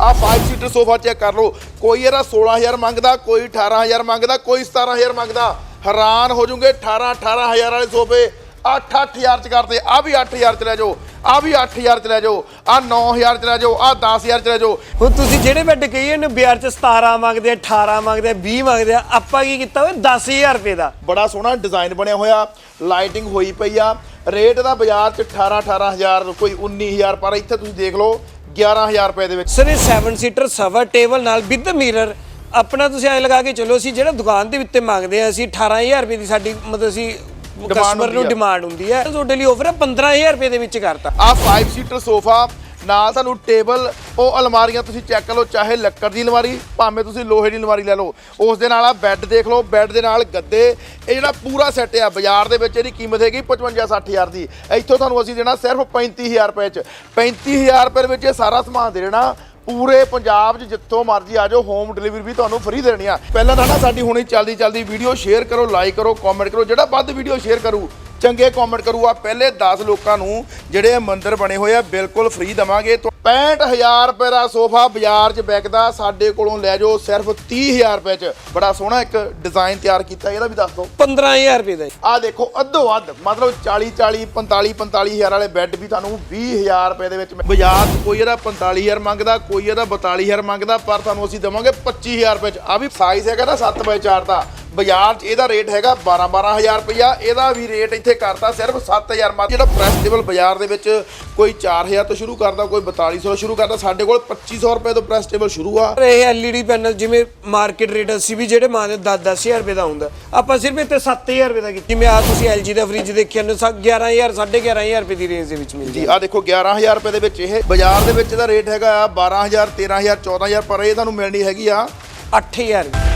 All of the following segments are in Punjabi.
ਆ 5 ਸੀਟਰ ਸੋਫਾ ਚੈੱਕ ਕਰ ਲਓ। ਕੋਈ ਇਹਦਾ 16000 ਮੰਗਦਾ ਕੋਈ 18000 ਮੰਗਦਾ ਕੋਈ 17000 ਮੰਗਦਾ। ਹੈਰਾਨ ਹੋ ਜੂਗੇ 18 18000 ਵਾਲੇ ਸੋਫੇ 8-8000 ਚ ਕਰਦੇ। ਆ ਵੀ 8000 ਚ ਲੈ ਜਾਓ ਆ ਵੀ 8000 ਚ ਲੈ ਜਾਓ ਆ 9000 ਚ ਲੈ ਜਾਓ ਆ 10000 ਚ ਲੈ ਜਾਓ। ਹੁਣ ਤੁਸੀਂ ਜਿਹੜੇ ਬੈੱਡ ਕਹੀਏ ਨੇ ਬਿਆਰ ਚ 17 ਮੰਗਦੇ ਆ 18 ਮੰਗਦੇ ਆ 20 ਮੰਗਦੇ ਆ ਆਪਾਂ ਕੀ ਕੀਤਾ ਓਏ? 10000 ਰੁਪਏ ਦਾ। ਬੜਾ ਸੋਹਣਾ ਡਿਜ਼ਾਈਨ ਬਣਿਆ ਹੋਇਆ। ਲਾਈਟਿੰਗ ਹੋਈ ਪਈ ਆ। ਰੇਟ ਦਾ ਬਾਜ਼ਾਰ 'ਚ 18 18000 ਕੋਈ 19000 ਪਰ ਇੱਥੇ ਤੁਸੀਂ ਦੇਖ ਲਓ। 11000 ਰੁਪਏ ਦੇ ਵਿੱਚ। ਸਰ ਇਹ 7 ਸੀਟਰ ਸਵਰ ਟੇਬਲ ਨਾਲ ਵਿਦ ਮਿਰਰ ਆਪਣਾ ਤੁਸੀਂ ਐ ਲਗਾ ਕੇ ਚੱਲੋ ਅਸੀਂ ਜਿਹੜਾ ਦੁਕਾਨ ਦੇ ਉੱਤੇ ਮੰਗਦੇ ਆ ਅਸੀਂ 18000 ਰੁਪਏ ਦੀ ਸਾਡੀ ਮਤਲਬ ਅਸੀਂ ਕਸਟਮਰ ਨੂੰ। ਡਿਮਾਂਡ ਹੁੰਦੀ ਹੈ ਤੁਹਾਡੇ ਲਈ ਆਫਰ ਹੈ 15000 ਰੁਪਏ ਦੇ ਵਿੱਚ ਕਰਤਾ। ਆ 5 ਸੀਟਰ ਸੋਫਾ ਨਾਲ ਤੁਹਾਨੂੰ ਟੇਬਲ, ਉਹ ਅਲਮਾਰੀਆਂ ਤੁਸੀਂ ਚੈੱਕ ਕਰ ਲਓ, ਚਾਹੇ ਲੱਕੜ ਦੀ ਅਲਮਾਰੀ, ਭਾਵੇਂ ਤੁਸੀਂ ਲੋਹੇ ਦੀ ਅਲਮਾਰੀ ਲੈ ਲਓ। ਉਸ ਦੇ ਨਾਲ ਆ ਬੈੱਡ ਦੇਖ ਲਓ, ਬੈੱਡ ਦੇ ਨਾਲ ਗੱਦੇ। ਇਹ ਜਿਹੜਾ ਪੂਰਾ ਸੈੱਟ ਆ ਬਾਜ਼ਾਰ ਦੇ ਵਿੱਚ, ਇਹਦੀ ਕੀਮਤ ਹੈਗੀ 55 60000 ਦੀ। ਇੱਥੋਂ ਤੁਹਾਨੂੰ ਅਸੀਂ ਦੇਣਾ ਸਿਰਫ 35000 ਰੁਪਏ ਚ। 35000 ਰੁਪਏ ਵਿੱਚ ਇਹ ਸਾਰਾ ਸਮਾਨ ਦੇ ਦੇਣਾ। ਪੂਰੇ ਪੰਜਾਬ 'ਚ ਜਿੱਥੋਂ ਮਰਜ਼ੀ ਆ ਜਾਓ ਹੋਮ ਡਿਲੀਵਰੀ ਵੀ ਤੁਹਾਨੂੰ ਫ੍ਰੀ ਦੇਣੀ ਆ। ਪਹਿਲਾਂ ਤਾਂ ਨਾ ਸਾਡੀ ਹੁਣੇ ਚੱਲਦੀ ਚੱਲਦੀ ਵੀਡੀਓ ਸ਼ੇਅਰ ਕਰੋ ਲਾਈਕ ਕਰੋ ਕਮੈਂਟ ਕਰੋ। ਜਿਹੜਾ ਵੱਧ ਵੀਡੀਓ ਸ਼ੇਅਰ ਕਰੂ ਚੰਗੇ ਕਮੈਂਟ ਕਰੂ। ਆ ਪਹਿਲੇ 10 ਲੋਕਾਂ ਨੂੰ ਜਿਹੜੇ ਮੰਦਿਰ ਬਣੇ ਹੋਏ ਆ ਬਿਲਕੁਲ ਫ੍ਰੀ ਦਵਾਂਗੇ। 65000 ਰੁਪਏ ਦਾ ਸੋਫਾ ਬਾਜ਼ਾਰ 'ਚ ਵਿਕਦਾ। ਸਾਡੇ ਕੋਲੋਂ ਲੈ ਜਾਓ ਸਿਰਫ 30000 ਰੁਪਏ 'ਚ। ਬੜਾ ਸੋਹਣਾ ਇੱਕ ਡਿਜ਼ਾਈਨ ਤਿਆਰ ਕੀਤਾ। ਇਹਦਾ ਵੀ ਦੱਸ ਦਿਓ। 15000 ਰੁਪਏ ਦਾ। ਆ ਦੇਖੋ ਅੱਧੋ ਅੱਧ ਮਤਲਬ 40 40 45 45000 ਵਾਲੇ ਬੈੱਡ ਵੀ ਤੁਹਾਨੂੰ 20000 ਰੁਪਏ ਦੇ ਵਿੱਚ ਬਾਜ਼ਾਰ 'ਚ ਕੋਈ ਇਹਦਾ 45000 ਮੰਗਦਾ ਕੋਈ ਇਹਦਾ 42000 ਮੰਗਦਾ ਪਰ ਤੁਹਾਨੂੰ ਅਸੀਂ ਦੇਵਾਂਗੇ 25000 ਰੁਪਏ 'ਚ। ਆ ਵੀ ਸਾਈਜ਼ ਹੈਗਾ ਨਾ 7x4 ਦਾ। ਬਾਜ਼ਾਰ 'ਚ ਇਹਦਾ ਰੇਟ ਹੈਗਾ 12 12000 ਰੁਪਇਆ ਇਹਦਾ ਵੀ ਰੇਟ ਇੱਥੇ ਕਰਤਾ ਸਿਰਫ 7000 ਮਾ ਜਿਹੜਾ ਪ੍ਰੈਸਟੇਬਲ ਬਾਜ਼ਾਰ ਦੇ ਵਿੱਚ ਕੋਈ 4000 ਤੋਂ ਸ਼ੁਰੂ ਕਰਦਾ ਕੋਈ 4200 ਤੋਂ ਸ਼ੁਰੂ ਕਰਦਾ ਸਾਡੇ ਕੋਲ 2500 ਰੁਪਏ ਤੋਂ ਪ੍ਰੈਸਟੇਬਲ ਸ਼ੁਰੂ ਆ। ਇਹ LED ਪੈਨਲ ਜਿਵੇਂ ਮਾਰਕੀਟ ਰੇਟ ਅਸੀਂ ਵੀ ਜਿਹੜੇ ਮਾਨੇ 10 10000 ਰੁਪਏ ਦਾ ਹੁੰਦਾ। ਆਪਾਂ ਸਿਰਫ ਇੱਥੇ 7000 ਰੁਪਏ ਦਾ ਕੀਤਾ। ਜਿਵੇਂ ਆ ਤੁਸੀਂ LG ਦਾ ਫ੍ਰਿਜ ਦੇਖਿਆ ਨੂੰ 11000 11500 ਰੁਪਏ ਦੀ ਰੇਂਜ ਦੇ ਵਿੱਚ ਮਿਲ ਜੀ ਆ ਦੇਖੋ 11000 ਰੁਪਏ ਦੇ ਵਿੱਚ ਇਹ ਬਾਜ਼ਾਰ ਦੇ ਵਿੱਚ ਇਹਦਾ ਰੇਟ ਹੈਗਾ ਆ 12000 13000 14000 ਪਰ ਇਹ ਤੁਹਾਨੂੰ ਮਿਲਣੀ ਹੈਗੀ ਆ 8000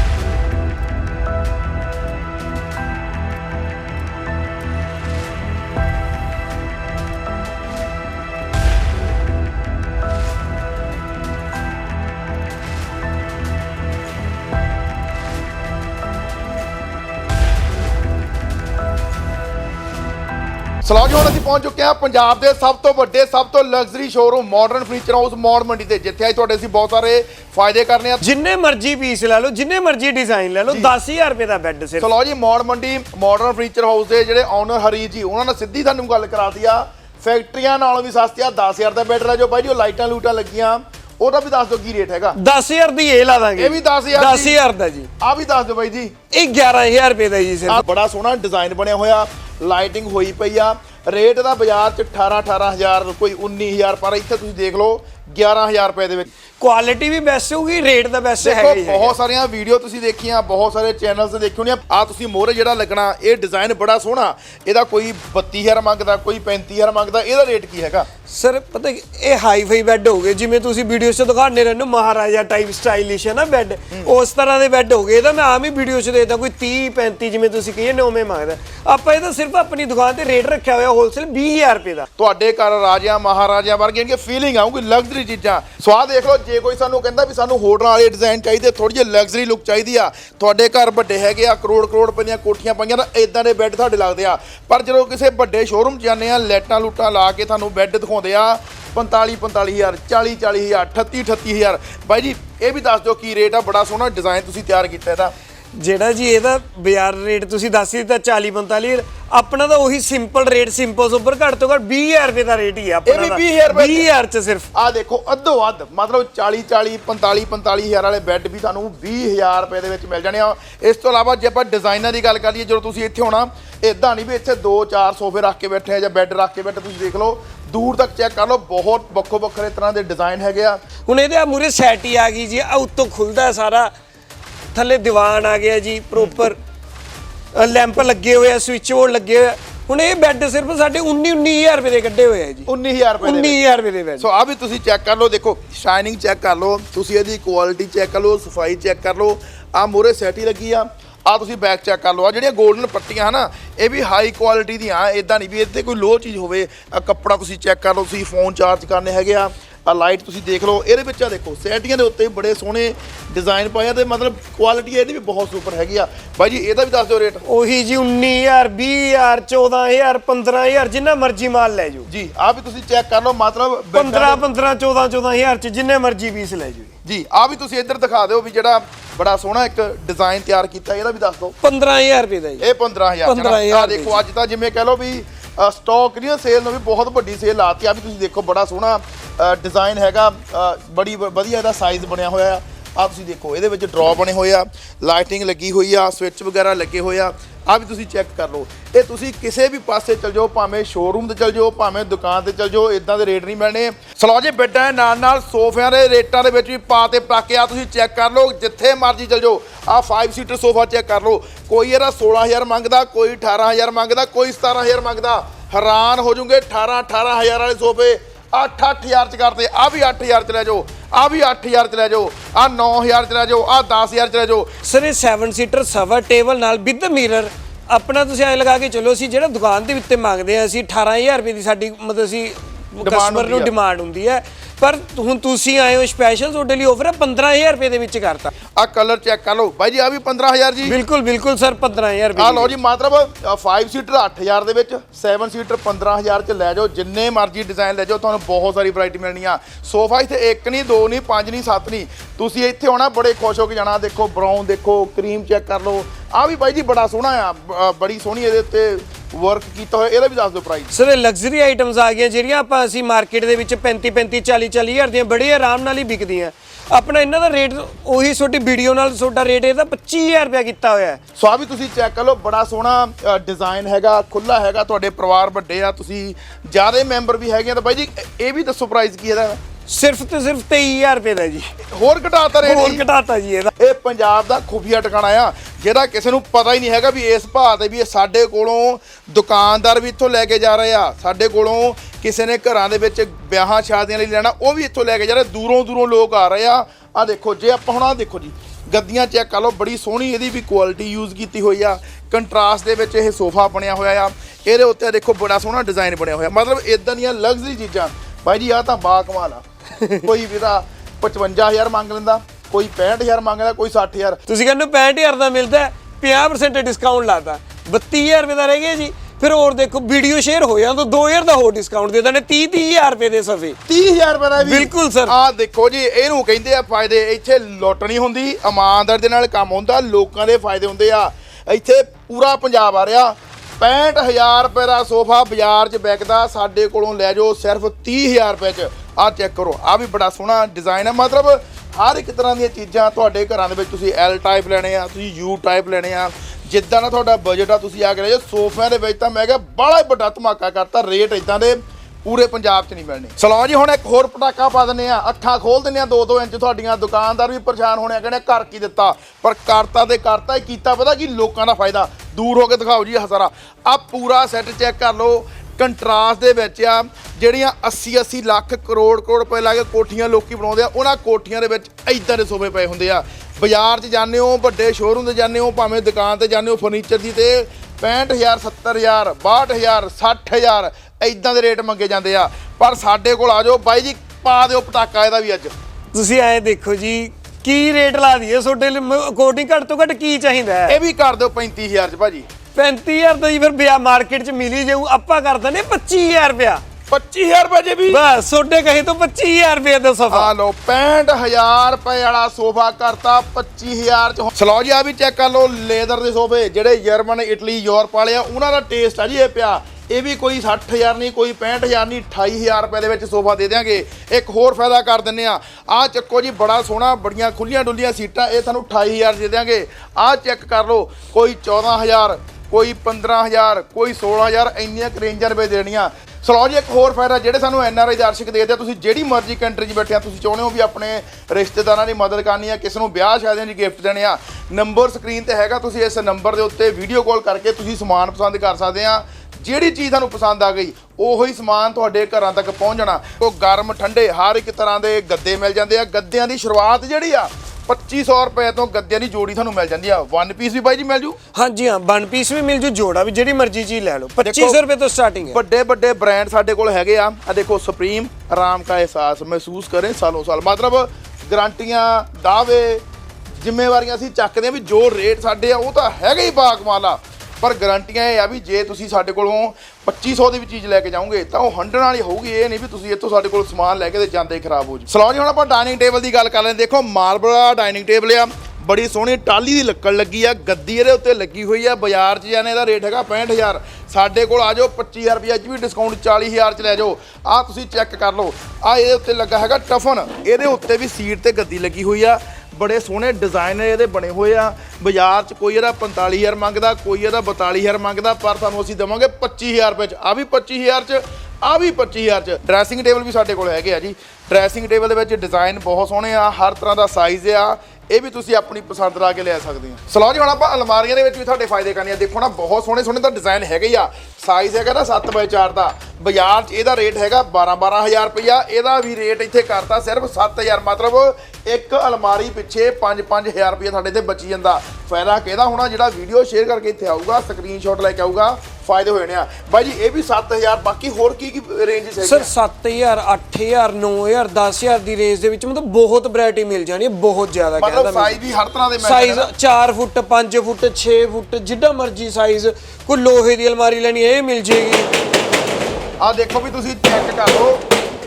ਸਲੋ ਜੀ ਹੁਣ ਅਸੀਂ ਪਹੁੰਚ ਚੁੱਕੇ ਹਾਂ ਪੰਜਾਬ ਦੇ ਸਭ ਤੋਂ ਵੱਡੇ ਸਭ ਤੋਂ luxury showroom modern furniture house Maur Mandi ਤੇ ਜਿੱਥੇ ਅੱਜ ਤੁਹਾਡੇ ਅਸੀਂ ਬਹੁਤ ਸਾਰੇ ਫਾਇਦੇ ਕਰਨੇ ਆ। ਜਿੰਨੇ ਮਰਜ਼ੀ ਪੀਸ ਲੈ ਲਓ ਜਿੰਨੇ ਮਰਜ਼ੀ ਡਿਜ਼ਾਈਨ ਲੈ ਲਓ 10000 ਰੁਪਏ ਦਾ ਬੈੱਡ ਸਿਰਫ। ਸਲੋ ਜੀ Maur Mandi modern furniture house ਦੇ ਜਿਹੜੇ ਓਨਰ ਹਰੀ ਜੀ ਉਹਨਾਂ ਨੇ ਸਿੱਧੀ ਤੁਹਾਨੂੰ ਗੱਲ ਕਰਾਤੀ ਆ। ਫੈਕਟਰੀਆਂ ਨਾਲੋਂ ਵੀ ਸਸਤੀ ਆ 10000 ਦਾ ਬੈੱਡ ਲੈ ਜਾਓ। ਬਾਈ ਜੀ ਉਹ ਲਾਈਟਾਂ ਲੂਟਾਂ ਲੱਗੀਆਂ। ਉਹਦਾ ਵੀ ਦੱਸ ਦਿਓ ਕੀ ਰੇਟ ਹੈਗਾ। 10000 ਦੀ ਇਹ ਲਾ ਦਾਂਗੇ। ਇਹ ਵੀ 10000 ਦੀ। 10000 ਦਾ ਜੀ। ਆ ਵੀ ਦੱਸ ਦਿਓ ਬਾਈ ਜੀ। ਇਹ 11000 ਰੁਪਏ ਦਾ ਜੀ ਸਿਰਫ। ਬੜਾ ਸੋਹਣਾ ਡਿਜ਼ਾਈਨ ਬਣਿਆ ਹੋਇਆ। ਲਾਈਟਿੰਗ ਹੋਈ ਪਈ ਆ। ਰੇਟ ਦਾ ਬਾਜ਼ਾਰ 'ਚ 18 18000 ਕੋਈ 19000 ਪਰ ਇੱਥੇ ਤੁਸੀਂ ਦੇਖ ਲਓ। 11000 ਰੁਪਏ ਦੇ ਵਿੱਚ। ਕੁਆਲਿਟੀ ਵੀ ਬੈਸਟ ਹੋਊਗੀ ਰੇਟ ਦਾ ਬੈਸਟ ਦੇਖੋ ਹੈਗਾ ਹੀ। ਹੈਗਾ। ਬਹੁਤ ਸਾਰੀਆਂ ਵੀਡੀਓ ਤੁਸੀਂ ਦੇਖੀਆਂ ਬਹੁਤ ਸਾਰੇ ਚੈਨਲਸ ਤੇ ਦੇਖੇ ਹੋਣੇ ਆ ਤੁਸੀਂ ਮੋਹਰੇ ਜਿਹੜਾ ਲੱਗਣਾ ਇਹ ਡਿਜ਼ਾਈਨ ਬੜਾ ਸੋਹਣਾ। ਇਹਦਾ ਕੋਈ 32000 ਮੰਗਦਾ ਕੋਈ 35000 ਮੰਗਦਾ ਇਹਦਾ ਰੇਟ ਕੀ ਹੈਗਾ? ਸਰ ਪਤਾ ਇਹ ਹਾਈ ਫਾਈ ਬੈੱਡ ਹੋ ਗਏ ਜਿਵੇਂ ਤੁਸੀਂ ਵੀਡੀਓ 'ਚ ਦਿਖਾਉਂਦੇ ਰਹਿੰਦੇ ਹੋ ਮਹਾਰਾਜਾ ਟਾਈਪ ਸਟਾਈਲਿਸ਼ ਹੈ ਨਾ ਬੈੱਡ ਉਸ ਤਰ੍ਹਾਂ ਦੇ ਬੈੱਡ ਹੋ ਗਏ ਇਹਦਾ ਮੈਂ ਆਮ ਹੀ ਵੀਡੀਓ 'ਚ ਦੇਖਦਾ ਕੋਈ 30 35 ਜਿਵੇਂ ਤੁਸੀਂ ਕਹੀਏ ਨੌਵੇਂ ਮੰਗਦਾ। ਆਪਾਂ ਇਹਦਾ ਸਿਰਫ ਆਪਣੀ ਦੁਕਾਨ ਤੇ ਰੇਟ ਰੱਖਿਆ ਹੋਇਆ ਹੋਲਸੇਲ 20000 ਰੁਪਏ ਦਾ। ਤੁਹਾਡੇ ਘਰ ਰਾਜਿਆਂ ਮਹਾਰਾਜਿਆਂ ਵਰਗੀਆਂ ਕਿ ਫੀਲਿੰਗ ਆਊਗੀ ਲਗਜ਼ਰੀ ਚੀਜ਼ਾਂ। ਸਵਾਦ ਦੇਖ ਲਓ, ਜੇ ਕੋਈ ਸਾਨੂੰ ਕਹਿੰਦਾ ਵੀ ਸਾਨੂੰ ਹੋਟਲਾਂ ਵਾਲੇ ਡਿਜ਼ਾਈਨ ਚਾਹੀਦੇ ਥੋੜੀ ਜਿਹੀ ਲਗਜ਼ਰੀ ਲੁੱਕ ਚਾਹੀਦੀ ਆ, ਤੁਹਾਡੇ ਘਰ ਵੱਡੇ ਹੈਗੇ ਆ ਕਰੋੜ ਕਰੋੜ ਰੁਪਏ ਦੀਆਂ ਕੋਠੀਆਂ ਪਾਈਆਂ ਤਾਂ ਇਦਾਂ ਦੇ ਬੈੱਡ ਤੁਹਾਡੇ ਲੱਗਦੇ ਆ। ਪਰ ਜਦੋਂ ਕਿਸੇ ਵੱਡੇ ਸ਼ੋਰੂਮ 'ਚ ਜਾਂਦੇ ਆ ਲੈਟਾਂ ਲੂਟਾਂ ਲਾ ਕੇ ਤੁਹਾਨੂੰ ਬੈੱਡ ਦਿਖਾਉਂਦੇ ਆ 45 45000 40 40000 38 38000 ਬਾਈ ਜੀ, ਇਹ ਵੀ ਦੱਸ ਦਿਓ ਕੀ ਰੇਟ ਆ, ਬੜਾ ਸੋਹਣਾ ਡਿਜ਼ਾਈਨ ਤੁਸੀਂ ਤਿਆਰ ਕੀਤਾ ਇਹਦਾ। ਜਿਹੜਾ ਜੀ ਇਹਦਾ ਬਾਜ਼ਾਰ ਰੇਟ ਤੁਸੀਂ ਦੱਸ ਹੀ ਦਿੱਤਾ 40 45 ਆਪਣਾ ਤਾਂ ਉਹੀ ਸਿੰਪਲ ਰੇਟ ਸਿੰਪਲ ਸੁਪਰ ਘੱਟ ਤੋਂ ਘੱਟ 20000 ਰੁਪਏ ਦਾ ਰੇਟ ਹੀ ਆ ਆਪਣਾ ਵੀ। 20,000 ਰੁਪਏ 20000 ਚ। ਸਿਰਫ। ਆ ਦੇਖੋ ਅੱਧੋ ਅੱਧ ਮਤਲਬ 40 40 45 45000 ਵਾਲੇ ਬੈੱਡ ਵੀ ਤੁਹਾਨੂੰ 20000 ਰੁਪਏ ਦੇ ਵਿੱਚ ਮਿਲ ਜਾਣੇ ਆ। ਇਸ ਤੋਂ ਇਲਾਵਾ ਜੇ ਆਪਾਂ ਡਿਜ਼ਾਈਨਰ ਦੀ ਗੱਲ ਕਰੀਏ ਜਦੋਂ ਤੁਸੀਂ ਇੱਥੇ ਹੋਣਾ ਇਦਾਂ ਨਹੀਂ ਵੀ ਇੱਥੇ 2 4 ਸੋਫੇ ਰੱਖ ਕੇ ਬੈਠੇ ਆ ਜਾਂ ਬੈੱਡ ਰੱਖ ਕੇ ਬੈਠੇ ਤੁਸੀਂ ਦੇਖ ਲਓ ਦੂਰ ਤੱਕ ਚੈੱਕ ਕਰ ਲਓ ਬਹੁਤ ਵੱਖੋ ਵੱਖਰੇ ਤਰ੍ਹਾਂ ਦੇ ਡਿਜ਼ਾਈਨ ਹੈਗੇ ਆ। ਹੁਣ ਇਹਦੇ ਆ ਮੂਰੇ ਸੈਟ ਹੀ ਆ ਗਈ ਜੀ ਆ ਉੱਤੋਂ ਖੁੱਲਦਾ ਸਾਰਾ। ਥੱਲੇ ਦੀਵਾਨ ਆ ਗਿਆ ਜੀ ਪ੍ਰੋਪਰ ਲੈਂਪ ਲੱਗੇ ਹੋਏ ਆ ਸਵਿਚ ਬੋਰਡ ਲੱਗੇ ਹੋਏ ਆ। ਹੁਣ ਇਹ ਬੈੱਡ ਸਿਰਫ ਸਾਡੇ 19 19000 ਰੁਪਏ ਦੇ ਕੱਢੇ ਹੋਏ ਆ ਜੀ। 19000 ਰੁਪਏ ਦੇ ਵਿੱਚ। 19000 ਰੁਪਏ ਦੇ ਬੈੱਡ ਸੋ ਆ ਵੀ ਤੁਸੀਂ ਚੈੱਕ ਕਰ ਲਓ ਦੇਖੋ ਸ਼ਾਈਨਿੰਗ ਚੈੱਕ ਕਰ ਲਓ ਤੁਸੀਂ ਇਹਦੀ ਕੁਆਲਿਟੀ ਚੈੱਕ ਕਰ ਲਓ ਸਫ਼ਾਈ ਚੈੱਕ ਕਰ ਲਓ। ਆ ਮੋਰੇ ਸੈਟ ਲੱਗੀ ਆ। ਆ ਤੁਸੀਂ ਬੈਕ ਚੈੱਕ ਕਰ ਲਓ। ਆ ਜਿਹੜੀਆਂ 골ਡਨ ਪੱਟੀਆਂ ਹਨਾ ਇਹ ਵੀ ਹਾਈ ਕੁਆਲਿਟੀ ਦੀਆਂ। ਇਦਾਂ ਨਹੀਂ ਵੀ ਇੱਥੇ ਕੋਈ ਲੋ ਚੀਜ਼ ਹੋਵੇ। ਕੱਪੜਾ ਤੁਸੀਂ ਚੈੱਕ ਕਰ ਲਓ ਤੁਸੀਂ ਫੋਨ ਚਾਰਜ ਕਰਨੇ ਹੈਗੇ ਆ। ਆ ਲਾਈਟ ਤੁਸੀਂ ਦੇਖ ਲਓ ਇਹਦੇ ਵਿੱਚ ਆ ਦੇਖੋ ਸੈਟੀਆਂ ਦੇ ਉੱਤੇ ਬੜੇ ਸੋਹਣੇ ਡਿਜ਼ਾਈਨ ਪਾਏ ਆ ਤੇ ਮਤਲਬ ਕੁਆਲਿਟੀ ਇਹਦੀ ਵੀ ਬਹੁਤ ਸੁਪਰ ਹੈਗੀ ਆ। ਬਾਈ ਜੀ ਇਹਦਾ ਵੀ ਦੱਸ ਦਿਓ ਰੇਟ ਉਹੀ ਜੀ 19000 20000 14000 15000 ਜਿੰਨਾ ਮਰਜ਼ੀ ਮਾਲ ਲੈ ਜਾਓ। ਜੀ ਆ ਵੀ ਤੁਸੀਂ ਚੈੱਕ ਕਰ ਲਓ ਮਤਲਬ ਬੈਡਾਂ 15 ਦੇ- 15 14 14000 ਚ ਜਿੰਨੇ ਮਰਜ਼ੀ ਪੀਸ ਲੈ ਜਾਓ। ਜੀ ਆ ਵੀ ਤੁਸੀਂ ਇੱਧਰ ਦਿਖਾ ਦਿਓ ਵੀ ਜਿਹੜਾ ਬੜਾ ਸੋਹਣਾ ਇੱਕ ਡਿਜ਼ਾਈਨ ਤਿਆਰ ਕੀਤਾ ਇਹਦਾ ਵੀ ਦੱਸ ਦਿਓ। 15000 ਰੁਪਏ ਦਾ ਜੀ। ਇਹ 15000 15,000 ਆ ਦੇਖੋ ਅੱਜ ਤਾਂ ਜਿਵੇਂ ਕਹ ਲਓ ਵੀ ਸਟਾਕ ਨਹੀਂ ਸੇਲ ਨੂੰ ਵੀ ਬਹੁਤ ਵੱਡੀ ਸੇਲ ਲਾਤੀ। ਆ ਵੀ ਤੁਸੀਂ ਦੇਖੋ, ਬੜਾ ਸੋਹਣਾ ਡਿਜ਼ਾਈਨ ਹੈਗਾ। ਬੜੀ ਵ- ਵਧੀਆ ਇਹਦਾ ਸਾਈਜ਼ ਬਣਿਆ ਹੋਇਆ ਆ। ਆ ਤੁਸੀਂ ਦੇਖੋ, ਇਹਦੇ ਵਿੱਚ ਡਰਾ ਬਣੇ ਹੋਏ ਆ ਲਾਈਟਿੰਗ ਲੱਗੀ ਹੋਈ ਆ ਸਵਿਚ ਵਗੈਰਾ ਲੱਗੇ ਹੋਏ ਆ ਆ ਵੀ ਤੁਸੀਂ ਚੈੱਕ ਕਰ ਲਓ। ਇਹ ਤੁਸੀਂ ਕਿਸੇ ਵੀ ਪਾਸੇ ਚਲ ਜਾਓ, ਭਾਵੇਂ ਸ਼ੋਰੂਮ ਤੇ ਚਲ ਜਾਓ, ਭਾਵੇਂ ਦੁਕਾਨ ਤੇ ਚਲ ਜਾਓ ਇਦਾਂ ਦੇ ਰੇਟ ਨਹੀਂ ਮਿਲਣੇ। ਸਲੌਜੇ ਬੈੱਡਾਂ ਦੇ ਨਾਲ ਨਾਲ, ਸੋਫਿਆਂ ਦੇ ਰੇਟਾਂ ਦੇ ਵਿੱਚ ਵੀ ਪਾ ਤੇ ਪਾ ਕੇ ਆ ਤੁਸੀਂ ਚੈੱਕ ਕਰ ਲਓ, ਜਿੱਥੇ ਮਰਜ਼ੀ ਚਲ ਜਾਓ, ਆ 5 ਸੀਟਰ ਸੋਫਾ ਚੈੱਕ ਕਰ ਲਓ। ਕੋਈ ਇਹਦਾ 16000 ਮੰਗਦਾ, ਕੋਈ 18000 ਮੰਗਦਾ, ਕੋਈ 17000 ਮੰਗਦਾ। ਹੈਰਾਨ ਹੋ ਜੂਗੇ 18 18000 ਵਾਲੇ ਸੋਫੇ 8-8000 ਚ ਕਰਦੇ ਆ ਵੀ 8000 ਚ ਲੈ ਜਾਓ। ਆ ਵੀ 8000 ਚ ਲੈ ਜਾਓ ਆ 9000 ਚ ਲੈ ਜਾਓ ਆ 10000 ਚ ਲੈ ਜਾਓ ਸਰ ਇਹ 7 ਸੀਟਰ ਸਵਰ ਟੇਬਲ ਨਾਲ ਵਿਦ ਮਿਰਰ ਆਪਣਾ ਤੁਸੀਂ ਐ ਲਗਾ ਕੇ ਚੱਲੋ ਅਸੀਂ ਜਿਹੜਾ ਦੁਕਾਨ ਦੇ ਉੱਤੇ ਮੰਗਦੇ ਆ ਅਸੀਂ 18000 ਰੁਪਏ ਦੀ ਸਾਡੀ ਮਤਲਬ ਅਸੀਂ ਕਸਟਮਰ ਨੂੰ। ਡਿਮਾਂਡ ਹੁੰਦੀ ਹੈ ਪਰ ਹੁਣ ਤੁਸੀਂ ਆਏ ਹੋ ਸਪੈਸ਼ਲ ਤੁਹਾਡੇ ਲਈ ਆਫਰ ਹੈ 15000 ਰੁਪਏ ਦੇ ਵਿੱਚ ਕਰਤਾ। ਆ ਕਲਰ ਚੈੱਕ ਕਰ ਲਓ। ਬਾਈ ਜੀ ਆ ਵੀ 15000 ਜੀ? ਬਿਲਕੁਲ ਬਿਲਕੁਲ ਸਰ 15000 ਰੁਪਏ ਆ। ਲਓ ਜੀ ਮਤਲਬ 5 ਸੀਟਰ 8000 ਦੇ ਵਿੱਚ 7 ਸੀਟਰ 15000 ਚ ਲੈ ਜਾਓ। ਜਿੰਨੇ ਮਰਜ਼ੀ ਡਿਜ਼ਾਈਨ ਲੈ ਜਾਓ ਤੁਹਾਨੂੰ ਬਹੁਤ ਸਾਰੀ ਵੈਰਾਈਟੀ ਮਿਲਣੀ ਆ ਸੋਫਾ ਇੱਥੇ ਇੱਕ ਨਹੀਂ ਦੋ ਨਹੀਂ ਪੰਜ ਨਹੀਂ ਸੱਤ ਨਹੀਂ। ਤੁਸੀਂ ਇੱਥੇ ਆਉਣਾ ਬੜੇ ਖੁਸ਼ ਹੋ ਕੇ ਜਾਣਾ। ਦੇਖੋ ਬਰਾਊਨ ਦੇਖੋ ਕਰੀਮ ਚੈੱਕ ਕਰ ਲਓ। ਆ ਵੀ ਬਾਈ ਜੀ ਬੜਾ ਸੋਹਣਾ ਆ ਬੜੀ ਸੋਹਣੀ ਇਹਦੇ ਉੱਤੇ ਵਰਕ ਕੀਤਾ ਹੋਇਆ ਇਹਦਾ ਵੀ ਦੱਸ ਦਿਓ ਪ੍ਰਾਈਸ ਸਰ ਇਹ ਲਗਜ਼ਰੀ ਆਈਟਮਸ ਆ ਗਈਆਂ ਜਿਹੜੀਆਂ ਆਪਾਂ ਅਸੀਂ ਮਾਰਕੀਟ ਦੇ ਵਿੱਚ 35 35 40 40 ਹਜ਼ਾਰ ਦੀਆਂ ਬੜੇ ਆਰਾਮ ਨਾਲ ਹੀ ਵਿਕਦੀਆਂ। ਆਪਣਾ ਇਹਨਾਂ ਦਾ ਰੇਟ ਉਹੀ ਤੁਹਾਡੀ ਵੀਡੀਓ ਨਾਲ ਤੁਹਾਡਾ ਰੇਟ ਇਹਦਾ 25000 ਰੁਪਏ ਕੀਤਾ ਹੋਇਆ ਹੈ। ਸੋ ਆ ਵੀ ਤੁਸੀਂ ਚੈੱਕ ਕਰ ਲਓ ਬੜਾ ਸੋਹਣਾ ਡਿਜ਼ਾਈਨ ਹੈਗਾ ਖੁੱਲਾ ਹੈਗਾ ਤੁਹਾਡੇ ਪਰਿਵਾਰ ਵੱਡੇ ਆ ਤੁਸੀਂ ਜ਼ਿਆਦਾ ਮੈਂਬਰ ਵੀ ਹੈਗੇ ਆ ਤਾਂ ਬਾਈ ਜੀ ਇਹ ਵੀ ਦੱਸੋ ਪ੍ਰਾਈਸ ਕੀ ਇਹਦਾ? ਸਿਰਫ ਤੇ ਸਿਰਫ 23000 ਰੁਪਏ ਦਾ ਜੀ। ਹੋਰ ਘਟਾਤਾ ਰੇਟ ਹੋਰ? ਘਟਾਤਾ ਜੀ ਇਹਦਾ। ਇਹ ਪੰਜਾਬ ਦਾ ਖੁਫੀਆ ਟਿਕਾਣਾ ਆ ਜਿਹੜਾ ਕਿਸੇ ਨੂੰ ਪਤਾ ਹੀ ਨਹੀਂ ਹੈਗਾ ਵੀ ਇਸ ਭਾਅ ਤੇ ਵੀ ਇਹ ਸਾਡੇ ਕੋਲੋਂ ਦੁਕਾਨਦਾਰ ਵੀ ਇੱਥੋਂ ਲੈ ਕੇ ਜਾ ਰਹੇ ਆ। ਸਾਡੇ ਕੋਲੋਂ ਕਿਸੇ ਨੇ ਘਰਾਂ ਦੇ ਵਿੱਚ ਵਿਆਹਾਂ ਸ਼ਾਦੀਆਂ ਲਈ ਲੈਣਾ ਉਹ ਵੀ ਇੱਥੋਂ ਲੈ ਕੇ ਜਾ ਰਹੇ ਦੂਰੋਂ ਦੂਰੋਂ ਲੋਕ ਆ ਰਹੇ ਆ। ਆ ਦੇਖੋ ਜੇ ਆਪਾਂ ਹੁਣ ਆ ਦੇਖੋ ਜੀ ਗੱਦੀਆਂ ਚੈੱਕ ਕਰ ਲਓ ਬੜੀ ਸੋਹਣੀ ਇਹਦੀ ਵੀ ਕੁਆਲਿਟੀ ਯੂਜ਼ ਕੀਤੀ ਹੋਈ ਆ। ਕੰਟਰਾਸਟ ਦੇ ਵਿੱਚ ਇਹ ਸੋਫਾ ਬਣਿਆ ਹੋਇਆ ਆ। ਇਹਦੇ ਉੱਤੇ ਦੇਖੋ ਬੜਾ ਸੋਹਣਾ ਡਿਜ਼ਾਈਨ ਬਣਿਆ ਹੋਇਆ। ਮਤਲਬ ਇਦਾਂ ਦੀਆਂ ਲਗਜ਼ਰੀ ਚੀਜ਼ਾਂ ਬਾਈ ਜੀ ਆ ਤਾਂ ਬਾ ਕਮਾਲ ਆ। ਕੋਈ ਵੀਰਾ 55000 ਮੰਗ ਲੈਂਦਾ ਕੋਈ 65000 ਮੰਗਦਾ ਕੋਈ 60000 ਤੁਸੀਂ ਕਹਿੰਦੇ ਹੋ 65000 ਦਾ ਮਿਲਦਾ ਹੈ, 50% ਡਿਸਕਾਊਂਟ ਲਾਤਾ 32000 ਰੁਪਏ ਦਾ ਰਹਿ ਗਿਆ ਜੀ। ਫਿਰ ਹੋਰ ਦੇਖੋ ਵੀਡੀਓ ਸ਼ੇਅਰ ਹੋ ਜਾਂ ਤਾਂ 2000 ਦਾ ਹੋਰ ਡਿਸਕਾਊਂਟ ਦੇ ਦੇਣੇ 30 30000 ਰੁਪਏ ਦੇ ਸਫੇ। 30000 ਰੁਪਏ ਦਾ ਵੀ ਬਿਲਕੁਲ sir। ਆ ਦੇਖੋ ਜੀ ਇਹਨੂੰ ਕਹਿੰਦੇ ਆ ਫਾਇਦੇ ਇੱਥੇ ਲੁੱਟ ਨਹੀਂ ਹੁੰਦੀ ਇਮਾਨਦਾਰ ਦੇ ਨਾਲ ਕੰਮ ਹੁੰਦਾ ਲੋਕਾਂ ਦੇ ਫਾਇਦੇ ਹੁੰਦੇ ਆ। ਇੱਥੇ ਪੂਰਾ ਪੰਜਾਬ ਆ ਰਿਹਾ। 65000 ਰੁਪਏ ਦਾ ਸੋਫਾ ਬਾਜ਼ਾਰ 'ਚ ਵਿਕਦਾ, ਸਾਡੇ ਕੋਲੋਂ ਲੈ ਜਾਓ ਸਿਰਫ 30000 ਰੁਪਏ 'ਚ। ਆ ਚੈੱਕ ਕਰੋ ਆ ਵੀ ਬੜਾ ਸੋਹਣਾ ਡਿਜ਼ਾਈਨ ਹੈ। ਮਤਲਬ ਹਰ ਇੱਕ ਤਰ੍ਹਾਂ ਦੀਆਂ ਚੀਜ਼ਾਂ ਤੁਹਾਡੇ ਘਰਾਂ ਦੇ ਵਿੱਚ ਤੁਸੀਂ ਐਲ ਟਾਈਪ ਲੈਣੇ ਆ, ਤੁਸੀਂ ਯੂ ਟਾਈਪ ਲੈਣੇ ਆ। ਜਿੱਦਾਂ ਦਾ ਤੁਹਾਡਾ ਬਜਟ ਆ, ਤੁਸੀਂ ਆ ਕੇ ਲੈ ਜਾਓ। ਸੋਫਿਆਂ ਦੇ ਵਿੱਚ ਤਾਂ ਮੈਂ ਕਿਹਾ ਬੜਾ ਹੀ ਵੱਡਾ ਧਮਾਕਾ ਕਰਤਾ ਰੇਟ ਇਦਾਂ ਦੇ। ਪੂਰੇ ਪੰਜਾਬ 'ਚ ਨਹੀਂ ਮਿਲਣੇ। ਚਲੋ ਜੀ, ਹੁਣ ਇੱਕ ਹੋਰ ਪਟਾਕਾ ਪਾ ਦਿੰਨੇ ਆ ਅੱਖਾਂ ਖੋਲ ਦਿੰਨੇ ਆ 2-2 ਇੰਚ ਤੁਹਾਡੀਆਂ ਦੁਕਾਨਦਾਰ ਵੀ ਪਰੇਸ਼ਾਨ ਹੋਣੇ ਆ, ਕਹਿੰਦੇ ਘਰ ਕੀ ਦਿੱਤਾ? ਪਰ ਕਰਤਾ ਤੇ ਕਰਤਾ ਹੀ ਕੀਤਾ। ਪਤਾ ਕੀ? ਲੋਕਾਂ ਦਾ ਫਾਇਦਾ। ਦੂਰ ਹੋ ਕੇ ਦਿਖਾਓ ਜੀ ਆਹ ਸਾਰਾ ਆ ਪੂਰਾ ਸੈੱਟ ਚੈੱਕ ਕਰ ਲਓ। ਕੰਟਰਾਸਟ ਦੇ ਵਿੱਚ ਆ, ਜਿਹੜੀਆਂ 80 80 ਲੱਖ ਕਰੋੜ ਕਰੋੜ ਰੁਪਏ ਲਾ ਕੇ ਕੋਠੀਆਂ ਲੋਕੀ ਬਣਾਉਂਦੇ ਆ, ਉਹਨਾਂ ਕੋਠੀਆਂ ਦੇ ਵਿੱਚ ਇਦਾਂ ਦੇ ਸੋਫੇ ਪਏ ਹੁੰਦੇ ਆ। ਬਾਜ਼ਾਰ 'ਚ ਜਾਂਦੇ ਹੋ, ਵੱਡੇ ਸ਼ੋਰੂਮ ਤੇ ਜਾਂਦੇ ਹੋ, ਭਾਵੇਂ ਦੁਕਾਨ ਤੇ ਜਾਂਦੇ ਹੋ ਫਰਨੀਚਰ ਦੀ ਤੇ 65000 70000 62000 60000 ਇਦਾਂ ਦੇ ਰੇਟ ਮੰਗੇ ਜਾਂਦੇ ਆ। ਪਰ ਸਾਡੇ ਕੋਲ ਆ ਜਾਓ ਬਾਈ ਜੀ ਪਾ ਦਿਓ ਪਟਾਕਾ ਇਹਦਾ ਵੀ ਅੱਜ। ਤੁਸੀਂ ਐਂ ਦੇਖੋ ਜੀ ਕੀ ਰੇਟ ਲਾ ਦਈਏ? ਤੁਹਾਡੇ ਲਈ ਅਕੋਰਡਿੰਗ ਘੱਟ ਤੋਂ ਘੱਟ ਕੀ ਚਾਹੀਦਾ ਹੈ? ਇਹ ਵੀ ਕਰ ਦਿਓ 35000 ਚ ਭਾਜੀ। 35000 ਦਾ ਜੀ ਫਿਰ ਬਿਆ ਮਾਰਕੀਟ 'ਚ ਮਿਲੀ ਜਾਊ। ਆਪਾਂ ਕਰ ਦਿੰਦੇ 25000 ਰੁਪਿਆ 25000 ਰੁਪਏ ਜੇ ਵੀ। ਬਸ ਤੁਹਾਡੇ ਕਹੇ ਤੋਂ 25000 ਰੁਪਏ ਦਾ ਸਫਾ। ਆ ਲਓ 65000 ਰੁਪਏ ਵਾਲਾ ਸੋਫਾ ਕਰਤਾ 25000 ਚ। ਚਲੋ ਜੀ ਆ ਵੀ ਚੈੱਕ ਕਰ ਲਓ ਲੈਦਰ ਦੇ ਸੋਫੇ ਜਿਹੜੇ ਜਰਮਨ ਇਟਲੀ ਯੂਰਪ ਵਾਲੇ ਆ ਉਹਨਾਂ ਦਾ ਟੇਸਟ ਆ ਜੀ ਇਹ ਪਿਆ। ਇਹ ਵੀ ਕੋਈ 60000 ਨਹੀਂ, ਕੋਈ 65000 ਨਹੀਂ 28000 ਰੁਪਏ ਦੇ ਵਿੱਚ ਸੋਫਾ ਦੇ ਦਿਆਂਗੇ। ਇੱਕ ਹੋਰ ਫਾਇਦਾ ਕਰ ਦਿੰਨੇ ਆ ਆ ਚੱਕੋ ਜੀ, ਬੜਾ ਸੋਹਣਾ, ਬੜੀਆਂ ਖੁੱਲੀਆਂ ਡੁੱਲੀਆਂ ਸੀਟਾਂ, ਇਹ ਤੁਹਾਨੂੰ 28000 ਦੇ ਦਿਆਂਗੇ। ਆ ਚੈੱਕ ਕਰ ਲਓ, ਕੋਈ 14000 ਕੋਈ 15000 ਕੋਈ 16000 ਇੰਨੀਆਂ ਰੇਂਜਾਂ ਰੁਪਏ ਦੇਣੀਆਂ। ਸਲੋ ਜੀ, ਇੱਕ ਹੋਰ ਫਾਇਦਾ, ਜਿਹੜੇ ਸਾਨੂੰ ਐਨ ਆਰ ਆਈ ਦਰਸ਼ਕ ਦੇਖਦੇ ਆ ਤੁਸੀਂ ਜਿਹੜੀ ਮਰਜ਼ੀ ਕੰਟਰੀ 'ਚ ਬੈਠੇ ਆ, ਤੁਸੀਂ ਚਾਹੁੰਦੇ ਹੋ ਵੀ ਆਪਣੇ ਰਿਸ਼ਤੇਦਾਰਾਂ ਦੀ ਮਦਦ ਕਰਨੀ ਆ, ਕਿਸੇ ਨੂੰ ਵਿਆਹ ਸ਼ਾਦੀਆਂ 'ਚ ਗਿਫਟ ਦੇਣੇ ਆ, ਨੰਬਰ ਸਕਰੀਨ ਤੇ ਹੈਗਾ, ਤੁਸੀਂ ਇਸ ਨੰਬਰ ਦੇ ਉੱਤੇ ਵੀਡੀਓ ਕਾਲ ਕਰਕੇ ਤੁਸੀਂ ਸਮਾਨ ਪਸੰਦ ਕਰ ਸਕਦੇ ਆ। ਜਿਹੜੀ ਚੀਜ਼ ਤੁਹਾਨੂੰ ਪਸੰਦ ਆ ਗਈ ਉਹੀ ਸਮਾਨ ਤੁਹਾਡੇ ਘਰਾਂ ਤੱਕ ਪਹੁੰਚ ਜਾਣਾ। ਉਹ ਗਰਮ ਠੰਡੇ ਹਰ ਇੱਕ ਤਰ੍ਹਾਂ ਦੇ ਗੱਦੇ ਮਿਲ ਜਾਂਦੇ ਆ। ਗੱਦਿਆਂ ਦੀ ਸ਼ੁਰੂਆਤ ਜਿਹੜੀ ਆ 2500 ਰੁਪਏ ਤੋਂ ਗੱਦਿਆਂ ਦੀ ਜੋੜੀ ਤੁਹਾਨੂੰ ਮਿਲ ਜਾਂਦੀ ਆ। ਵਨ ਪੀਸ ਵੀ ਬਾਈ ਜੀ ਮਿਲ ਜੂ? ਹਾਂਜੀ ਹਾਂ ਵਨ ਪੀਸ ਵੀ ਮਿਲ ਜੂ ਜੋੜਾ ਵੀ ਜਿਹੜੀ ਮਰਜ਼ੀ ਚੀਜ਼ ਲੈ ਲਓ। 2500 ਰੁਪਏ ਤੋਂ ਸਟਾਰਟਿੰਗ ਹੈ। ਵੱਡੇ ਵੱਡੇ ਬ੍ਰਾਂਡ ਸਾਡੇ ਕੋਲ ਹੈਗੇ ਆ। ਆ ਦੇਖੋ ਸੁਪਰੀਮ ਆਰਾਮ ਕਾ ਅਹਿਸਾਸ ਮਹਿਸੂਸ ਕਰੇ ਸਾਲੋਂ ਸਾਲ। ਮਤਲਬ ਗਾਰੰਟੀਆਂ ਦਾਅਵੇ ਜ਼ਿੰਮੇਵਾਰੀਆਂ ਅਸੀਂ ਚੱਕਦੇ ਆ ਵੀ ਜੋ ਰੇਟ ਸਾਡੇ ਆ ਉਹ ਤਾਂ ਹੈਗਾ ਹੀ ਬਾਗਮਾਲਾ। ਪਰ ਗਾਰੰਟੀਆਂ ਇਹ ਆ ਵੀ ਜੇ ਤੁਸੀਂ ਸਾਡੇ ਕੋਲੋਂ 2500 ਦੀ ਵੀ ਚੀਜ਼ ਲੈ ਕੇ ਜਾਓਗੇ, ਤਾਂ ਉਹ ਹੰਡਣ ਵਾਲੀ ਹੋਊਗੀ, ਇਹ ਨਹੀਂ ਵੀ ਤੁਸੀਂ ਇੱਥੋਂ ਸਾਡੇ ਕੋਲ ਸਮਾਨ ਲੈ ਕੇ ਤੇ ਜਾਂਦੇ ਖਰਾਬ ਹੋ ਜੂ ਸਲੋ ਜੀ, ਹੁਣ ਆਪਾਂ ਡਾਈਨਿੰਗ ਟੇਬਲ ਦੀ ਗੱਲ ਕਰ ਲੈਂਦੇ, ਦੇਖੋ ਮਾਰਬਲ ਡਾਈਨਿੰਗ ਟੇਬਲ ਆ, ਬੜੀ ਸੋਹਣੀ ਟਾਲੀ ਦੀ ਲੱਕੜ ਲੱਗੀ ਆ, ਗੱਦੀ ਇਹਦੇ ਉੱਤੇ ਲੱਗੀ ਹੋਈ ਆ, ਬਾਜ਼ਾਰ 'ਚ ਜਾਣੇ ਇਹਦਾ ਰੇਟ ਹੈਗਾ 65000 ਸਾਡੇ ਕੋਲ ਆ ਜਾਓ 25000 ਰੁਪਏ ਅੱਜ ਵੀ ਡਿਸਕਾਊਂਟ 40000 ਚ ਲੈ ਜਾਓ ਆ ਤੁਸੀਂ ਚੈੱਕ ਕਰ ਲਓ ਆ ਇਹਦੇ ਉੱਤੇ ਲੱਗਾ ਹੈਗਾ ਟਫਨ, ਇਹਦੇ ਉੱਤੇ ਵੀ ਸੀਟ ਤੇ ਗੱਦੀ ਲੱਗੀ ਹੋਈ ਆ ਬੜੇ ਸੋਹਣੇ ਡਿਜ਼ਾਈਨ ਇਹਦੇ ਬਣੇ ਹੋਏ ਆ। ਬਾਜ਼ਾਰ 'ਚ ਕੋਈ ਇਹਦਾ 45000 ਮੰਗਦਾ, ਕੋਈ ਇਹਦਾ 42000 ਮੰਗਦਾ, ਪਰ ਤੁਹਾਨੂੰ ਅਸੀਂ ਦੇਵਾਂਗੇ 25000 ਰੁਪਏ 'ਚ। ਆ ਵੀ 25000 'ਚ, ਆ ਵੀ 25000 'ਚ। ਡਰੈਸਿੰਗ ਟੇਬਲ ਵੀ ਸਾਡੇ ਕੋਲ ਹੈਗੇ ਆ ਜੀ। ਡਰੈਸਿੰਗ ਟੇਬਲ ਦੇ ਵਿੱਚ ਡਿਜ਼ਾਈਨ ਬਹੁਤ ਸੋਹਣੇ ਆ, ਹਰ ਤਰ੍ਹਾਂ ਦਾ ਸਾਈਜ਼ ਆ। ਇਹ ਵੀ ਤੁਸੀਂ ਆਪਣੀ ਪਸੰਦ ਲਾ ਕੇ ਲੈ ਸਕਦੇ ਹੋ। ਸਲੋ ਜੀ, ਹੁਣ ਆਪਾਂ ਅਲਮਾਰੀਆਂ ਦੇ ਵਿੱਚ ਵੀ ਤੁਹਾਡੇ ਫਾਇਦੇ ਕਰਨੇ ਆ। ਦੇਖੋ ਨਾ, ਬਹੁਤ ਸੋਹਣੇ ਸੋਹਣੇ ਤਾਂ ਡਿਜ਼ਾਈਨ ਹੈਗੇ ਹੀ ਆ। ਸਾਈਜ਼ ਹੈਗਾ ਨਾ 7x4 ਦਾ। ਬਾਜ਼ਾਰ 'ਚ ਇਹਦਾ ਰੇਟ ਹੈਗਾ 12 12000 ਰੁਪਇਆ ਇਹਦਾ ਵੀ ਰੇਟ ਇੱਥੇ ਕਰਤਾ ਸਿਰਫ 7000 ਮਤਲਬ ਇੱਕ ਅਲਮਾਰੀ ਪਿੱਛੇ 5-5000 ਰੁਪਇਆ ਸਾਡੇ ਤੇ ਬਚੀ ਜਾਂਦਾ। ਫਾਇਦਾ ਕਿਹਦਾ ਹੋਣਾ? ਜਿਹੜਾ ਵੀਡੀਓ ਸ਼ੇਅਰ ਕਰਕੇ ਇੱਥੇ ਆਊਗਾ ਸਕਰੀਨਸ਼ਾਟ ਲੈ ਕੇ ਆਊਗਾ। ਫਾਇਦੇ ਹੋਏ ਨੇ ਆ। ਬਾਈ ਜੀ ਇਹ ਵੀ 7000 ਬਾਕੀ ਹੋਰ ਕੀ ਕੀ ਰੇਂਜਸ ਸਰ ਹੈਗੇ 7000 8000 9000 10000 ਦੀ ਰੇਂਜ ਦੇ ਵਿੱਚ ਮਤਲਬ ਬਹੁਤ ਵੈਰਾਈਟੀ ਮਿਲ ਜਾਣੀ ਹੈ ਬਹੁਤ ਜ਼ਿਆਦਾ ਮਤਲਬ ਸਾਈਜ਼ ਵੀ ਹਰ ਤਰ੍ਹਾਂ ਦੇ ਮਿਲ ਸਾਈਜ਼ ਜਾਣਗੇ 4 ਫੁੱਟ 5 ਫੁੱਟ 6 ਫੁੱਟ ਜਿੱਡਾ ਮਰਜ਼ੀ ਸਾਈਜ਼ ਕੋਈ ਲੋਹੇ ਦੀ ਅਲਮਾਰੀ ਲੈਣੀ ਇਹ ਮਿਲ ਜੇਗੀ ਆ ਦੇਖੋ ਵੀ ਤੁਸੀਂ ਚੈੱਕ ਕਰ ਲਓ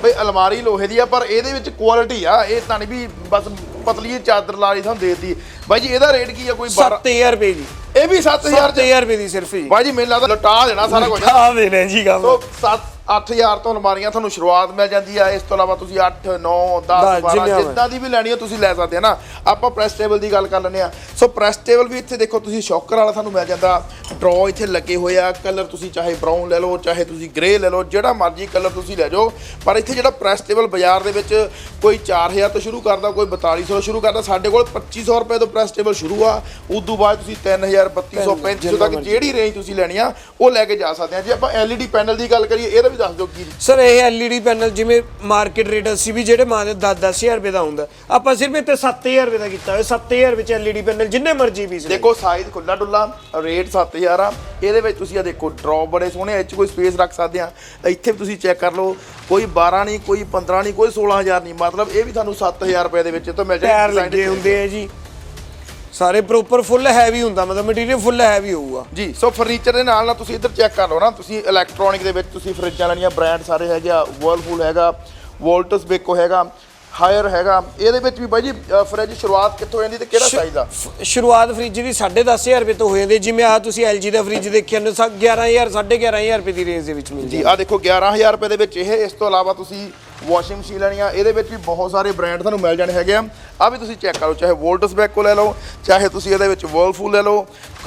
ਬਈ ਅਲਮਾਰੀ ਲੋਹੇ ਦੀ ਆ ਪਰ ਇਹਦੇ ਵਿੱਚ ਕੁਆਲਿਟੀ ਆ। ਇਹ ਤਾਂ ਨਹੀਂ ਵੀ ਬਸ ਪਤਲੀ ਚਾਦਰ ਲਾ ਲਈ ਤੁਹਾਨੂੰ ਦੇਤੀ। ਬਾਈ ਜੀ ਇਹਦਾ ਰੇਟ ਕੀ ਆ ਕੋਈ 12 7000 ਰੁਪਏ ਦੀ। ਇਹ ਵੀ 7000 ਚ। 7000 ਰੁਪਏ ਦੀ ਸਿਰਫ ਜੀ ਮੈਨੂੰ ਲੱਗਦਾ ਲਟਾ ਦੇਣਾ ਸਾਰਾ ਕੁਝ ਆ ਦੇ ਨੇ ਜੀ ਕੰਮ। ਸੋ 7 8000 ਤੋਂ ਅਲਮਾਰੀਆਂ ਤੁਹਾਨੂੰ ਸ਼ੁਰੂਆਤ ਮਿਲ ਜਾਂਦੀ ਆ। ਇਸ ਤੋਂ ਇਲਾਵਾ ਤੁਸੀਂ 8 9 10 ਦਸ 12 ਜਿੰਨੀਆਂ ਜਿੱਦਾਂ ਦੀ ਵੀ ਲੈਣੀ ਆ ਤੁਸੀਂ ਲੈ ਸਕਦੇ ਆ ਨਾ। ਆਪਾਂ ਪ੍ਰੈਸ ਟੇਬਲ ਦੀ ਗੱਲ ਕਰ ਲੈਂਦੇ ਆ। ਸੋ ਪ੍ਰੈਸ ਟੇਬਲ ਵੀ ਇੱਥੇ ਦੇਖੋ ਤੁਸੀਂ ਸ਼ੌਕਰ ਵਾਲਾ ਤੁਹਾਨੂੰ ਮਿਲ ਜਾਂਦਾ। ਡਰਾਅ ਇੱਥੇ ਲੱਗੇ ਹੋਏ ਆ। ਕਲਰ ਤੁਸੀਂ ਚਾਹੇ ਬਰਾਊਨ ਲੈ ਲਓ ਚਾਹੇ ਤੁਸੀਂ ਗ੍ਰੇ ਲੈ ਲਓ ਜਿਹੜਾ ਮਰਜ਼ੀ ਕਲਰ ਤੁਸੀਂ ਲੈ ਜਾਓ। ਪਰ ਇੱਥੇ ਜਿਹੜਾ ਪ੍ਰੈਸ ਟੇਬਲ ਬਾਜ਼ਾਰ ਦੇ ਵਿੱਚ ਕੋਈ 4000 ਤੋਂ ਸ਼ੁਰੂ ਕਰਦਾ ਕੋਈ 4200 ਤੋਂ ਸ਼ੁਰੂ ਕਰਦਾ ਸਾਡੇ ਕੋਲ 2500 ਰੁਪਏ ਤੋਂ ਪ੍ਰੈਸ ਟੇਬਲ ਸ਼ੁਰੂ ਆ। ਉਦੋਂ ਬਾਅਦ ਤੁਸੀਂ 3000 3200 3500 ਤੱਕ ਜਿਹੜੀ ਰੇਂਜ ਤੁਸੀਂ ਲੈਣੀ ਆ ਉਹ ਲੈ ਕੇ ਜਾ ਸਕਦੇ ਆ। ਜੇ ਆਪਾਂ LED ਪੈਨਲ ਦੀ ਗੱਲ ਕਰੀਏ ਇਹਦਾ ਵੀ ਦੱਸ ਦਿਓ ਕੀ ਸਰ ਇਹ LED ਪੈਨਲ ਜਿਵੇਂ ਮਾਰਕੀਟ ਰੇਟ ਅਸੀਂ ਵੀ ਜਿਹੜੇ ਮਾਂ ਦੇ 10-10000 ਰੁਪਏ ਦਾ ਹੁੰਦਾ। ਆਪਾਂ ਸਿਰਫ ਇੱਥੇ 7000 ਰੁਪਏ ਦਾ ਕੀਤਾ ਹੋਇਆ। 7000 ਵਿੱਚ LED ਪੈਨਲ ਜਿੰਨੇ ਮਰਜ਼ੀ ਪੀਸ ਲੈ ਦੇਖੋ ਸਾਈਜ਼ ਖੁੱਲਾ ਡੁੱਲਾ ਰੇਟ 7000 ਆ। ਇਹਦੇ ਵਿੱਚ ਤੁਸੀਂ ਆ ਦੇਖੋ ਡ੍ਰੌਪ ਬੜੇ ਸੋਹਣੇ ਇਹ 'ਚ ਕੋਈ ਸਪੇਸ ਰੱਖ ਸਕਦੇ ਆ। ਇੱਥੇ ਵੀ ਤੁਸੀਂ ਚੈੱਕ ਕਰ ਲਓ ਕੋਈ 12 ਨਹੀਂ ਕੋਈ 15 ਨਹੀਂ ਕੋਈ 16000 ਨਹੀਂ। ਮਤਲਬ ਇਹ ਵੀ ਤੁਹਾਨੂੰ 7000 ਰੁਪਏ ਦੇ ਵਿੱਚ ਤੋਂ ਮਿਲ ਟਾਇਰ design ਲੱਗੇ ਹੁੰਦੇ ਆ ਜੀ। ਸਾਰੇ ਪ੍ਰੋਪਰ ਫੁੱਲ ਹੈਵੀ ਹੁੰਦਾ ਮਤਲਬ ਮਟੀਰੀਅਲ ਫੁੱਲ ਹੈਵੀ ਹੋਊਗਾ ਜੀ ਸੋ ਫਰਨੀਚਰ ਦੇ ਨਾਲ ਨਾਲ ਤੁਸੀਂ ਇੱਧਰ ਚੈੱਕ ਕਰ ਲਓ ਨਾ ਤੁਸੀਂ ਇਲੈਕਟ੍ਰੋਨਿਕ ਦੇ ਵਿੱਚ ਤੁਸੀਂ ਫਰਿੱਜਾਂ ਲੈਣੀਆਂ ਬ੍ਰਾਂਡ ਸਾਰੇ ਹੈਗੇ ਆ ਵਰਲਪੂਲ ਹੈਗਾ ਵੋਲਟਸ ਬੇਕੋ ਹੈਗਾ ਹਾਇਰ ਹੈਗਾ ਇਹਦੇ ਵਿੱਚ ਵੀ ਬਾਈ ਜੀ ਫਰਿੱਜ ਸ਼ੁਰੂਆਤ ਕਿੱਥੋਂ ਜਾਂਦੀ ਤੇ ਕਿਹੜਾ ਸਾਈਜ਼ ਆ ਸ਼ੁਰੂਆਤ ਫ੍ਰਿਜ ਦੀ 10500 ਰੁਪਏ ਤੋਂ ਹੋ ਜਾਂਦੀ ਹੈ। ਜਿਵੇਂ ਆ ਤੁਸੀਂ LG ਦਾ ਫ੍ਰਿਜ ਦੇਖਿਆ ਨਾ 11000 11500 ਰੁਪਏ ਦੀ ਰੇਂਜ ਦੇ ਵਿੱਚ ਮਿਲ ਜੀ ਆ ਦੇਖੋ 11000 ਰੁਪਏ ਦੇ ਵਿੱਚ ਇਹ ਇਸ ਤੋਂ ਇਲਾਵਾ ਤੁਸੀਂ ਵਾਸ਼ਿੰਗ ਮਸ਼ੀਨ ਲੈਣੀ ਆ। ਇਹਦੇ ਵਿੱਚ ਵੀ ਬਹੁਤ ਸਾਰੇ ਬ੍ਰਾਂਡ ਤੁਹਾਨੂੰ ਮਿਲ ਜਾਣੇ ਹੈਗੇ ਆ। ਆ ਵੀ ਤੁਸੀਂ ਚੈੱਕ ਕਰੋ ਚਾਹੇ ਵੋਲਟਸ ਬੈਕੋ ਲੈ ਲਓ ਚਾਹੇ ਤੁਸੀਂ ਇਹਦੇ ਵਿੱਚ ਵਰਲਫੂਲ ਲੈ ਲਓ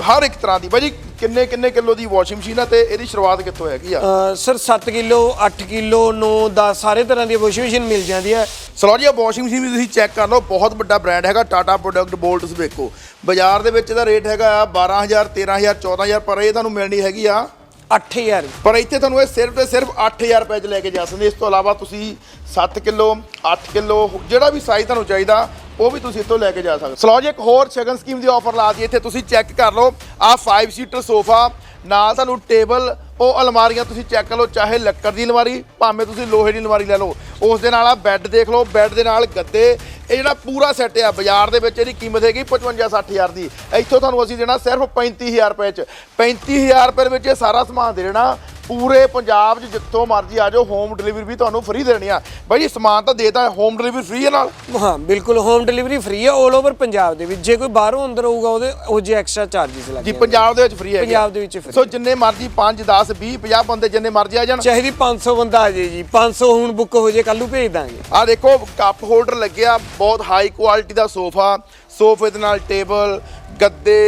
ਹਰ ਇੱਕ ਤਰ੍ਹਾਂ ਦੀ। ਭਾਜੀ ਕਿੰਨੇ ਕਿੰਨੇ ਕਿਲੋ ਦੀ ਵਾਸ਼ਿੰਗ ਮਸ਼ੀਨ ਆ ਤੇ ਇਹਦੀ ਸ਼ੁਰੂਆਤ ਕਿੱਥੋਂ ਹੈਗੀ ਆ? ਸਰ 7 ਕਿਲੋ 8 ਕਿਲੋ 9 10 ਸਾਰੇ ਤਰ੍ਹਾਂ ਦੀ ਵਾਸ਼ਿੰਗ ਮਸ਼ੀਨ ਮਿਲ ਜਾਂਦੀ ਹੈ ਸਲੋ ਜੀ ਵਾਸ਼ਿੰਗ ਮਸ਼ੀਨ ਵੀ ਤੁਸੀਂ ਚੈੱਕ ਕਰ ਲਓ ਬਹੁਤ ਵੱਡਾ ਬ੍ਰਾਂਡ ਹੈਗਾ ਟਾਟਾ ਪ੍ਰੋਡਕਟ ਵੋਲਟਸ ਬੇਕੋ ਬਾਜ਼ਾਰ ਦੇ ਵਿੱਚ ਇਹਦਾ ਰੇਟ ਹੈਗਾ ਆ 12000 13000 14000 ਪਰ ਇਹ ਤੁਹਾਨੂੰ ਮਿਲਣੀ ਹੈਗੀ ਆ 8000 ਪਰ ਇੱਥੇ ਤੁਹਾਨੂੰ ਇਹ ਸਿਰਫ ਤੇ ਸਿਰਫ 8000 ਰੁਪਏ ਚ ਲੈ ਕੇ ਜਾ ਸਕਦੇ। ਇਸ ਤੋਂ ਇਲਾਵਾ ਤੁਸੀਂ 7 ਕਿਲੋ 8 ਕਿਲੋ, ਜਿਹੜਾ ਵੀ ਸਾਈਜ਼ ਤੁਹਾਨੂੰ ਚਾਹੀਦਾ, ਉਹ ਵੀ ਤੁਸੀਂ ਇੱਥੋਂ ਲੈ ਕੇ ਜਾ ਸਕਦੇ। ਸਲੋ ਜੀ, ਇੱਕ ਹੋਰ ਸ਼ਗਨ ਸਕੀਮ ਦੀ ਆਫਰ ਲਾ ਦਈਏ। ਇੱਥੇ ਤੁਸੀਂ ਚੈੱਕ ਕਰ ਲਓ। ਆ 5 ਸੀਟਰ ਸੋਫਾ ਨਾਲ ਤੁਹਾਨੂੰ ਟੇਬਲ ਉਹ ਅਲਮਾਰੀਆਂ ਤੁਸੀਂ ਚੈੱਕ ਕਰ ਲਓ, ਚਾਹੇ ਲੱਕੜ ਦੀ ਅਲਮਾਰੀ, ਭਾਵੇਂ ਤੁਸੀਂ ਲੋਹੇ ਦੀ ਅਲਮਾਰੀ ਲੈ ਲਓ। ਉਸ ਦੇ ਨਾਲ ਆ ਬੈੱਡ ਦੇਖ ਲਓ। ਬੈੱਡ ਦੇ ਨਾਲ ਗੱਦੇ ਇਹ ਜਿਹੜਾ ਪੂਰਾ ਸੈੱਟ ਆ, ਬਾਜ਼ਾਰ ਦੇ ਵਿੱਚ ਇਹਦੀ ਕੀਮਤ ਹੈਗੀ 55 60000 ਦੀ। ਇੱਥੋਂ ਤੁਹਾਨੂੰ ਅਸੀਂ ਦੇਣਾ ਸਿਰਫ 35000 ਰੁਪਏ ਚ। 35000 ਰੁਪਏ ਦੇ ਵਿੱਚ ਇਹ ਸਾਰਾ ਸਮਾਨ ਦੇ ਦੇਣਾ। ਪੂਰੇ ਪੰਜਾਬ 'ਚ ਜਿੱਥੋਂ ਮਰਜ਼ੀ ਆ ਜਾਓ ਹੋਮ ਡਿਲੀਵਰੀ ਵੀ ਤੁਹਾਨੂੰ ਫ੍ਰੀ ਦੇਣੀ ਆ। ਬਾਈ ਜੀ ਸਮਾਨ ਤਾਂ ਦੇ ਤਾਂ ਹੋਮ ਡਿਲੀਵਰੀ ਫ੍ਰੀ ਹੈ ਨਾਲ? ਹਾਂ ਬਿਲਕੁਲ ਹੋਮ ਡਿਲੀਵਰੀ ਫ੍ਰੀ ਹੈ 올 ਓਵਰ ਪੰਜਾਬ ਦੇ ਵਿੱਚ। ਜੇ ਕੋਈ ਬਾਹਰੋਂ ਅੰਦਰ ਆਊਗਾ ਉਹਦੇ ਉਹ ਜੇ ਐਕਸਟਰਾ ਚਾਰजेस ਲੱਗਦੇ ਜੀ ਪੰਜਾਬ ਦੇ ਵਿੱਚ ਫ੍ਰੀ ਹੈ ਪੰਜਾਬ ਦੇ ਵਿੱਚ free। ਸੋ ਜਿੰਨੇ ਮਰਜ਼ੀ 5 10 20 50 ਬੰਦੇ ਜਿੰਨੇ ਮਰਜ਼ੀ ਆ ਜਾਣ। ਚਾਹੀਦੀ 500 ਬੰਦਾ ਆ ਜੇ ਜੀ 500 ਹੁਣ ਬੁੱਕ ਹੋ ਜੇ ਕੱਲ ਨੂੰ ਭੇਜ ਦਾਂਗੇ। ਆ ਦੇਖੋ ਕੱਪ ਹੋਲਡਰ ਲੱਗਿਆ ਬਹੁਤ ਹਾਈ ਕੁਆਲਿਟੀ ਦਾ ਸੋਫਾ ਸੋਫੇ ਦੇ ਨਾਲ ਟੇਬਲ ਗੱਦੇ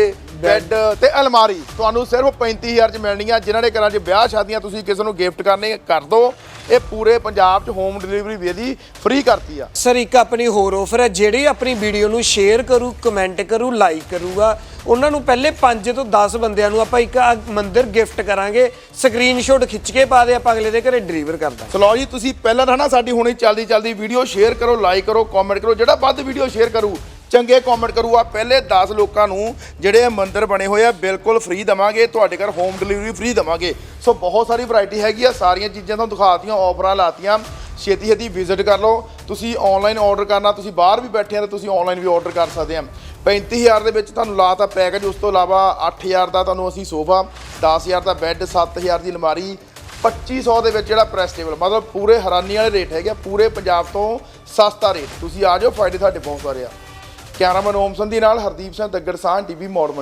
ਬੈੱਡ ਤੇ ਅਲਮਾਰੀ। ਤੁਹਾਨੂੰ ਸਿਰਫ 35000 ਚ ਮਿਲਣੀ ਆ ਜਿਨ੍ਹਾਂ ਦੇ ਘਰਾਂ 'ਚ ਵਿਆਹ ਸ਼ਾਦੀਆਂ ਤੁਸੀਂ ਕਿਸੇ ਨੂੰ ਗਿਫਟ ਕਰਨੇ ਕਰ ਦੋ। ਇਹ ਪੂਰੇ ਪੰਜਾਬ 'ਚ ਹੋਮ ਡਿਲੀਵਰੀ ਵੀ ਇਹਦੀ ਫ੍ਰੀ ਕਰਤੀ ਆ। ਸਰ ਇੱਕ ਆਪਣੀ ਹੋਰ ਆਫਰ ਹੈ ਜਿਹੜੀ ਆਪਣੀ ਵੀਡੀਓ ਨੂੰ ਸ਼ੇਅਰ ਕਰੂ ਕਮੈਂਟ ਕਰੂ ਲਾਈਕ ਕਰੂਗਾ। ਉਹਨਾਂ ਨੂੰ ਪਹਿਲੇ 5 ਤੋਂ 10 ਬੰਦਿਆਂ ਨੂੰ ਆਪਾਂ ਇੱਕ ਮੰਦਿਰ ਗਿਫਟ ਕਰਾਂਗੇ। ਸਕਰੀਨਸ਼ਾਟ ਖਿੱਚ ਕੇ ਪਾ ਦੇ ਆਪਾਂ ਅਗਲੇ ਦੇ ਘਰੇ ਡਿਲੀਵਰ ਕਰ ਦਾਂਗੇ। ਸੋ ਲਓ ਜੀ ਤੁਸੀਂ ਪਹਿਲਾਂ ਤਾਂ ਨਾ ਸਾਡੀ ਹੁਣੇ ਚੱਲਦੀ ਚੱਲਦੀ ਵੀਡੀਓ ਸ਼ੇਅਰ ਕਰੋ ਲਾਈਕ ਕਰੋ ਕਮੈਂਟ ਕਰੋ ਜਿਹੜਾ ਵੱਧ ਵੀਡੀਓ ਸ਼ੇਅਰ ਕਰੂ ਚੰਗੇ ਕਮੈਂਟ ਕਰੂਗਾ। ਪਹਿਲੇ 10 ਲੋਕਾਂ ਨੂੰ ਜਿਹੜੇ ਮੰਦਰ ਬਣੇ ਹੋਏ ਆ ਬਿਲਕੁਲ ਫ੍ਰੀ ਦਵਾਂਗੇ। ਤੁਹਾਡੇ ਘਰ ਹੋਮ ਡਿਲੀਵਰੀ ਫ੍ਰੀ ਦਵਾਂਗੇ। ਸੋ ਬਹੁਤ ਸਾਰੀ ਵੈਰਾਈਟੀ ਹੈਗੀ ਆ। ਸਾਰੀਆਂ ਚੀਜ਼ਾਂ ਤੁਹਾਨੂੰ ਦਿਖਾਤੀਆਂ ਆਫਰਾਂ ਲਾਤੀਆਂ। ਛੇਤੀ ਛੇਤੀ ਵਿਜ਼ਿਟ ਕਰ ਲਓ। ਤੁਸੀਂ ਆਨਲਾਈਨ ਆਰਡਰ ਕਰਨਾ ਤੁਸੀਂ ਬਾਹਰ ਵੀ ਬੈਠੇ ਆ ਤਾਂ ਤੁਸੀਂ ਆਨਲਾਈਨ ਵੀ ਆਰਡਰ ਕਰ ਸਕਦੇ ਆ। 35000 ਦੇ ਵਿੱਚ ਤੁਹਾਨੂੰ ਲਾਤਾ ਪੈਕੇਜ ਉਸ ਤੋਂ ਇਲਾਵਾ 8000 ਦਾ ਤੁਹਾਨੂੰ ਅਸੀਂ ਸੋਫਾ 10000 ਦਾ ਬੈੱਡ 7000 ਦੀ ਅਲਮਾਰੀ 2500 ਦੇ ਵਿੱਚ ਜਿਹੜਾ ਪ੍ਰੈਸ ਟੇਬਲ ਮਤਲਬ ਪੂਰੇ ਹੈਰਾਨੀ ਵਾਲੇ ਰੇਟ ਹੈਗੇ ਆ, ਪੂਰੇ ਪੰਜਾਬ ਤੋਂ ਸਸਤਾ ਰੇਟ ਤੁਸੀਂ ਆ ਜਾਓ ਫਾਇਦੇ ਤੁਹਾਡੇ ਬਹੁਤ ਸਾਰੇ ਆ। ਕੈਮਰਾਮੈਨ ਓਮ ਸੰਧੀ ਨਾਲ ਹਰਦੀਪ ਸਿੰਘ ਦੱਗੜ ਸਾਹ ਟੀਵੀ ਮੋੜ ਮੰਡੀ।